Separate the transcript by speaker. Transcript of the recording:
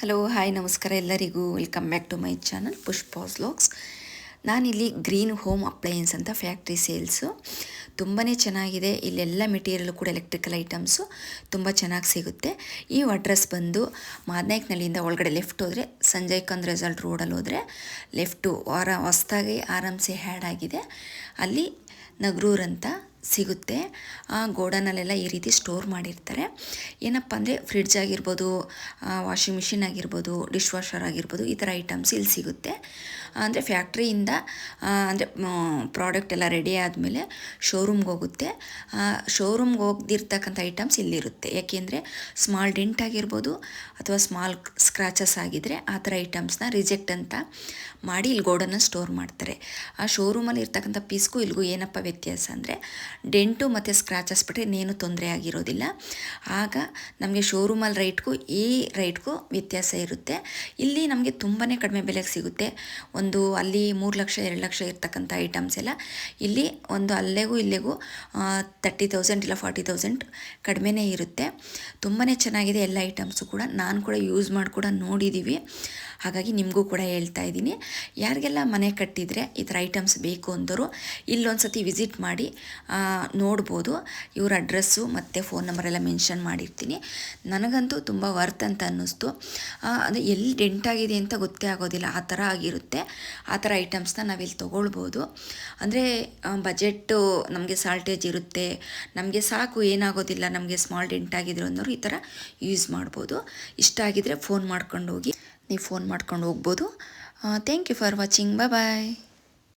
Speaker 1: Hello hi ನಮಸ್ಕಾರ ಎಲ್ಲರಿಗೂ. Welcome back to my channel Pushpa's logs ನಾನಿಲ್ಲಿ ಗ್ರೀನ್ ಹೋಮ್ ಅಪ್ಲಯನ್ಸ್ ಅಂತ ಫ್ಯಾಕ್ಟ್ರಿ ಸೇಲ್ಸು ತುಂಬಾ ಚೆನ್ನಾಗಿದೆ. ಇಲ್ಲೆಲ್ಲ ಮೆಟೀರಿಯಲ್ ಕೂಡ ಎಲೆಕ್ಟ್ರಿಕಲ್ ಐಟಮ್ಸು ತುಂಬ ಚೆನ್ನಾಗಿ ಸಿಗುತ್ತೆ. ಈ ಅಡ್ರೆಸ್ ಬಂದು ಮಾದನಾಯ್ಕನಳ್ಳಿಯಿಂದ ಒಳಗಡೆ ಲೆಫ್ಟ್ ಹೋದರೆ, ಸಂಜಯ್ ಕಂದ್ ರೆಸಾಲ್ಟ್ ರೋಡಲ್ಲಿ ಹೋದರೆ ಲೆಫ್ಟು ವಾರ, ಹೊಸ್ದಾಗಿ ಆರಾಮ್ಸೆ ಹ್ಯಾಡ್ ಆಗಿದೆ. ಅಲ್ಲಿ ನಗರೂರ್ ಅಂತ ಸಿಗುತ್ತೆ. ಆ ಗೋಡನಲ್ಲೆಲ್ಲ ಈ ರೀತಿ ಸ್ಟೋರ್ ಮಾಡಿರ್ತಾರೆ. ಏನಪ್ಪ ಅಂದರೆ ಫ್ರಿಡ್ಜ್ ಆಗಿರ್ಬೋದು ವಾಷಿಂಗ್ ಮಿಷಿನ್ ಆಗಿರ್ಬೋದು, ಡಿಶ್ ವಾಷರ್ ಆಗಿರ್ಬೋದು ಈ ಥರ ಐಟಮ್ಸ್ ಇಲ್ಲಿ ಸಿಗುತ್ತೆ. ಅಂದರೆ ಫ್ಯಾಕ್ಟ್ರಿಯಿಂದ ಅಂದರೆ ಪ್ರಾಡಕ್ಟ್ ಎಲ್ಲ ರೆಡಿ ಆದಮೇಲೆ ಶೋರೂಮ್ಗೆ ಹೋಗುತ್ತೆ. ಶೋರೂಮ್ಗೆ ಹೋಗ್ದಿರ್ತಕ್ಕಂಥ ಐಟಮ್ಸ್ ಇಲ್ಲಿರುತ್ತೆ. ಯಾಕೆಂದರೆ ಸ್ಮಾಲ್ ಡೆಂಟ್ ಆಗಿರ್ಬೋದು ಅಥವಾ ಸ್ಮಾಲ್ ಸ್ಕ್ರಾಚಸ್ ಆಗಿದ್ದರೆ ಆ ಥರ ಐಟಮ್ಸ್ನ ರಿಜೆಕ್ಟ್ ಅಂತ ಮಾಡಿ ಇಲ್ಲಿ ಗೋಡನ್ನ ಸ್ಟೋರ್ ಮಾಡ್ತಾರೆ. ಆ ಶೋರೂಮಲ್ಲಿ ಇರ್ತಕ್ಕಂಥ ಪೀಸ್ಗೂ ಇಲ್ಲಿಗೂ ಏನಪ್ಪ ವ್ಯತ್ಯಾಸ ಅಂದರೆ ಡೆಂಟು ಮತ್ತು ಸ್ಕ್ರಾಚಸ್ ಬಿಟ್ಟರೆ ಇನ್ನೇನು ತೊಂದರೆ ಆಗಿರೋದಿಲ್ಲ. ಆಗ ನಮಗೆ ಶೋರೂಮಲ್ಲಿ ರೈಟ್ಗೂ ಈ ರೈಟ್ಗೂ ವ್ಯತ್ಯಾಸ ಇರುತ್ತೆ. ಇಲ್ಲಿ ನಮಗೆ ತುಂಬಾ ಕಡಿಮೆ ಬೆಲೆಗೆ ಸಿಗುತ್ತೆ. ಒಂದು ಅಲ್ಲಿ ಮೂರು ಲಕ್ಷ, ಎರಡು ಲಕ್ಷ ಇರ್ತಕ್ಕಂಥ ಐಟಮ್ಸ್ ಎಲ್ಲ. ಇಲ್ಲಿ ಒಂದು ಅಲ್ಲೆಗೂ ಇಲ್ಲಿಗೂ ತರ್ಟಿ ತೌಸಂಡ್ ಇಲ್ಲ ಫಾರ್ಟಿ ತೌಸಂಡ್ ಕಡಿಮೆನೇ ಇರುತ್ತೆ. ತುಂಬಾ ಚೆನ್ನಾಗಿದೆ ಎಲ್ಲ ಐಟಮ್ಸು ಕೂಡ. ನಾನು ಕೂಡ ಯೂಸ್ ಮಾಡಿ ಕೂಡ ನೋಡಿದ್ದೀವಿ ಹಾಗಾಗಿ ನಿಮಗೂ ಕೂಡ ಹೇಳ್ತಾ ಇದ್ದೀನಿ. ಯಾರಿಗೆಲ್ಲ ಮನೆ ಕಟ್ಟಿದರೆ ಈ ಥರ ಐಟಮ್ಸ್ ಬೇಕು ಅಂದರು ಇಲ್ಲೊಂದು ಸತಿ ವಿಸಿಟ್ ಮಾಡಿ ನೋಡ್ಬೋದು. ಇವ್ರ ಅಡ್ರೆಸ್ಸು ಮತ್ತು ಫೋನ್ ನಂಬರೆಲ್ಲ ಮೆನ್ಷನ್ ಮಾಡಿರ್ತೀನಿ. ನನಗಂತೂ ತುಂಬ ವರ್ತ್ ಅಂತ ಅನ್ನಿಸ್ತು. ಅದು ಎಲ್ಲಿ ಡೆಂಟಾಗಿದೆ ಅಂತ ಗೊತ್ತೇ ಆಗೋದಿಲ್ಲ. ಆ ಥರ ಆಗಿರುತ್ತೆ. ಆ ಥರ ಐಟಮ್ಸ್ನ ನಾವಿಲ್ಲಿ ತೊಗೊಳ್ಬೋದು. ಅಂದರೆ ಬಜೆಟ್ಟು ನಮಗೆ ಸಾಲ್ಟೇಜ್ ಇರುತ್ತೆ. ನಮಗೆ ಸಾಕು, ಏನಾಗೋದಿಲ್ಲ, ನಮಗೆ ಸ್ಮಾಲ್ ಡೆಂಟ್ ಆಗಿದ್ರು ಅನ್ನೋರು ಈ ಥರ ಯೂಸ್ ಮಾಡ್ಬೋದು. ಇಷ್ಟ ಆಗಿದ್ರೆ ಫೋನ್ ಮಾಡ್ಕೊಂಡು ಹೋಗಿ. ನೀವು ಫೋನ್ ಮಾಡ್ಕೊಂಡು ಹೋಗ್ಬೋದು. Thank you for watching bye bye